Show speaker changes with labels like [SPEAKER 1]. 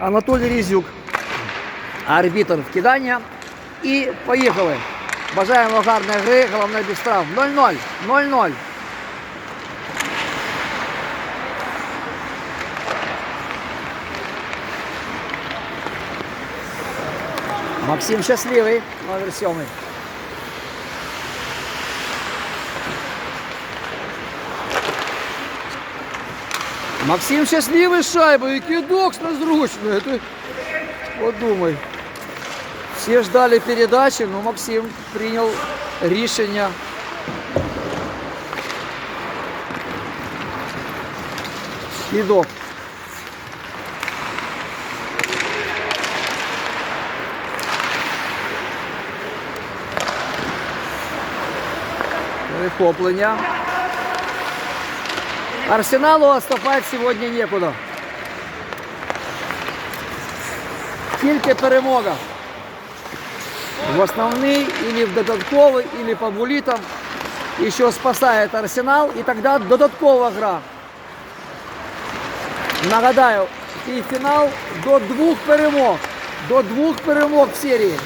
[SPEAKER 1] Анатолій Різюк, арбітр вкидання. І поїхали. Бажаємо гарної гри, головне без травм. 0-0. 0-0. Максим щасливий, номер сьомий. Максим щасливий з шайбою, і кидок незручний. Ти подумай. Всі ждали передачі, но Максим прийняв рішення. Кидок. Перехоплення. Арсеналу отступать сьогодні некуда. Тільки перемога. В основний, или в додатковий, или по булітам. Еще спасает Арсенал, і тоді додаткова гра. Нагадаю, і фінал до двох перемог. До двох перемог в серії.